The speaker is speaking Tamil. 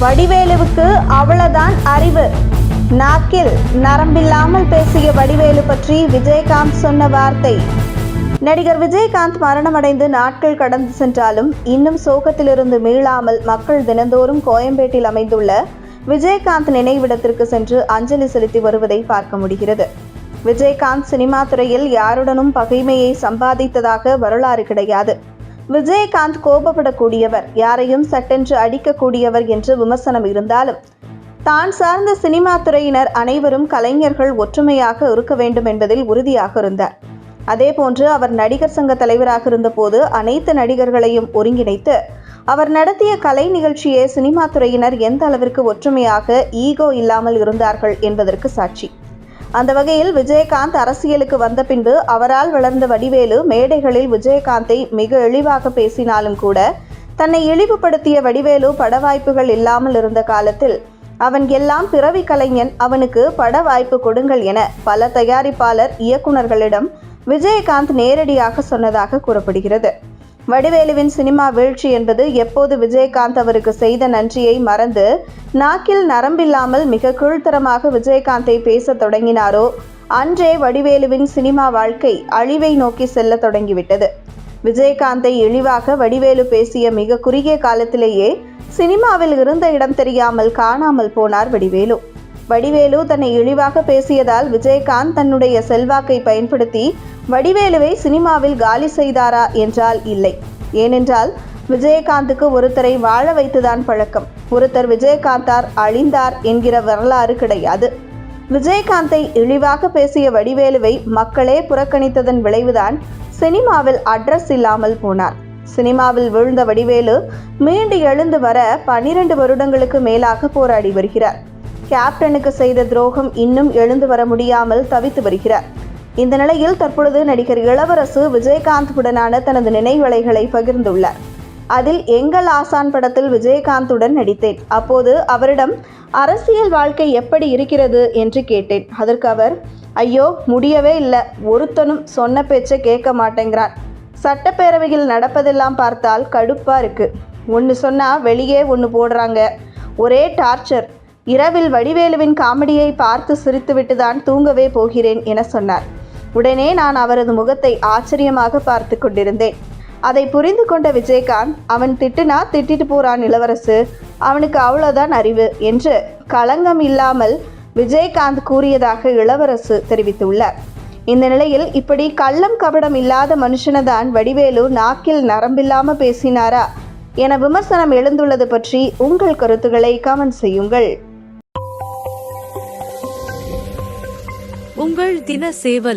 வடிவேலுவுக்கு அவ்வளவுதான் அறிவு. நாக்கில் நரம்பில்லாமல் பேசிய வடிவேலு பற்றி விஜயகாந்த் சொன்ன வார்த்தை. நடிகர் விஜயகாந்த் மரணமடைந்து நாட்கள் கடந்து சென்றாலும் இன்னும் சோகத்திலிருந்து மீளாமல் மக்கள் தினந்தோறும் கோயம்பேட்டில் அமைந்துள்ள விஜயகாந்த் நினைவிடத்திற்கு சென்று அஞ்சலி செலுத்தி வருவதை பார்க்க முடிகிறது. விஜயகாந்த் சினிமா துறையில் யாருடனும் பகைமையை சம்பாதித்ததாக வரலாறு கிடையாது. விஜயகாந்த் கோபப்படக்கூடியவர் யாரையும் சட்டென்று அடிக்கக்கூடியவர் என்று விமர்சனம் இருந்தாலும் தான் சார்ந்த சினிமா துறையினர் அனைவரும் கலைஞர்கள் ஒற்றுமையாக இருக்க வேண்டும் என்பதில் உறுதியாக இருந்தார். அதேபோன்று அவர் நடிகர் சங்க தலைவராக இருந்தபோது அனைத்து நடிகர்களையும் ஒருங்கிணைத்து அவர் நடத்திய கலை நிகழ்ச்சியே சினிமா துறையினர் எந்த அளவிற்கு ஒற்றுமையாக ஈகோ இல்லாமல் இருந்தார்கள் என்பதற்கு சாட்சி. அந்த வகையில் விஜயகாந்த் அரசியலுக்கு வந்த பின்பு அவரால் வளர்ந்த வடிவேலு மேடைகளில் விஜயகாந்தை மிக இழிவாக பேசினாலும் கூட தன்னை இழிவுபடுத்திய வடிவேலு பட வாய்ப்புகள் இல்லாமல் இருந்த காலத்தில் அவன் எல்லாம் பிறவி கலைஞன் அவனுக்கு பட வாய்ப்பு கொடுங்கள் என பல தயாரிப்பாளர் இயக்குனர்களிடம் விஜயகாந்த் நேரடியாக சொன்னதாக கூறப்படுகிறது. வடிவேலுவின் சினிமா வீழ்ச்சி என்பது எப்போது விஜயகாந்த் அவருக்கு செய்த நன்றியை மறந்து நாக்கில் நரம்பில்லாமல் மிக கீழ்த்தரமாக விஜயகாந்தை பேசத் தொடங்கினாரோ? அன்றே வடிவேலுவின் சினிமா வாழ்க்கை அழிவை நோக்கி செல்ல தொடங்கிவிட்டது. விஜயகாந்தை இழிவாக வடிவேலு பேசிய மிக குறுகிய காலத்திலேயே சினிமாவில் இருந்த இடம் தெரியாமல் காணாமல் போனார் வடிவேலு. வடிவேலு தன்னை இழிவாக பேசியதால் விஜயகாந்த் தன்னுடைய செல்வாக்கை பயன்படுத்தி வடிவேலுவை சினிமாவில் காலி செய்தாரா என்றால் இல்லை. ஏனென்றால் விஜயகாந்துக்கு ஒருத்தரை வாழ வைத்துதான் பழக்கம். ஒருத்தர் விஜயகாந்தார் அழிந்தார் என்கிற வரலாறு கிடையாது. விஜயகாந்தை இழிவாக பேசிய வடிவேலுவை மக்களே புறக்கணித்ததன் விளைவுதான் சினிமாவில் அட்ரஸ் இல்லாமல் போனார். சினிமாவில் விழுந்த வடிவேலு மீண்டு எழுந்து வர பனிரெண்டு வருடங்களுக்கு மேலாக போராடி வருகிறார். கேப்டனுக்கு செய்த துரோகம் இன்னும் எழுந்து வர முடியாமல் தவித்து வருகிறார். இந்த நிலையில் தற்பொழுது நடிகர் இளவரசு விஜயகாந்துடனான தனது நினைவலைகளை பகிர்ந்துள்ளார். அதில் எங்கள் ஆசான் படத்தில் விஜயகாந்துடன் நடித்தேன். அப்போது அவரிடம் அரசியல் வாழ்க்கை எப்படி இருக்கிறது? என்று கேட்டேன். அதற்கு அவர் ஐயோ முடியவே இல்லை. ஒருத்தனும் சொன்ன பேச்சை கேட்க மாட்டேங்கிறான். சட்டப்பேரவையில் நடப்பதெல்லாம் பார்த்தால் கடுப்பாக இருக்குது ஒன்று சொன்னால் வெளியே ஒன்று போடுறாங்க. ஒரே டார்ச்சர். இரவில் வடிவேலுவின் காமெடியை பார்த்து சிரித்துவிட்டு தான் தூங்கவே போகிறேன் என சொன்னார். உடனே நான் அவரது முகத்தை ஆச்சரியமாக பார்த்து கொண்டிருந்தேன். அதை புரிந்து கொண்ட விஜயகாந்த் அவன் திட்டுனா திட்டிட்டு போறான் இளவரசு. அவனுக்கு அவ்வளோதான் அறிவு என்று களங்கம் இல்லாமல் விஜயகாந்த் கூறியதாக இளவரசு தெரிவித்துள்ளார். இந்த நிலையில் இப்படி கள்ளம் கபடம் இல்லாத மனுஷனை தான் வடிவேலு நாக்கில் நரம்பில்லாம பேசினாரா என விமர்சனம் எழுந்துள்ளது பற்றி உங்கள் கருத்துக்களை கமெண்ட் செய்யுங்கள். உங்கள் தின சேவல்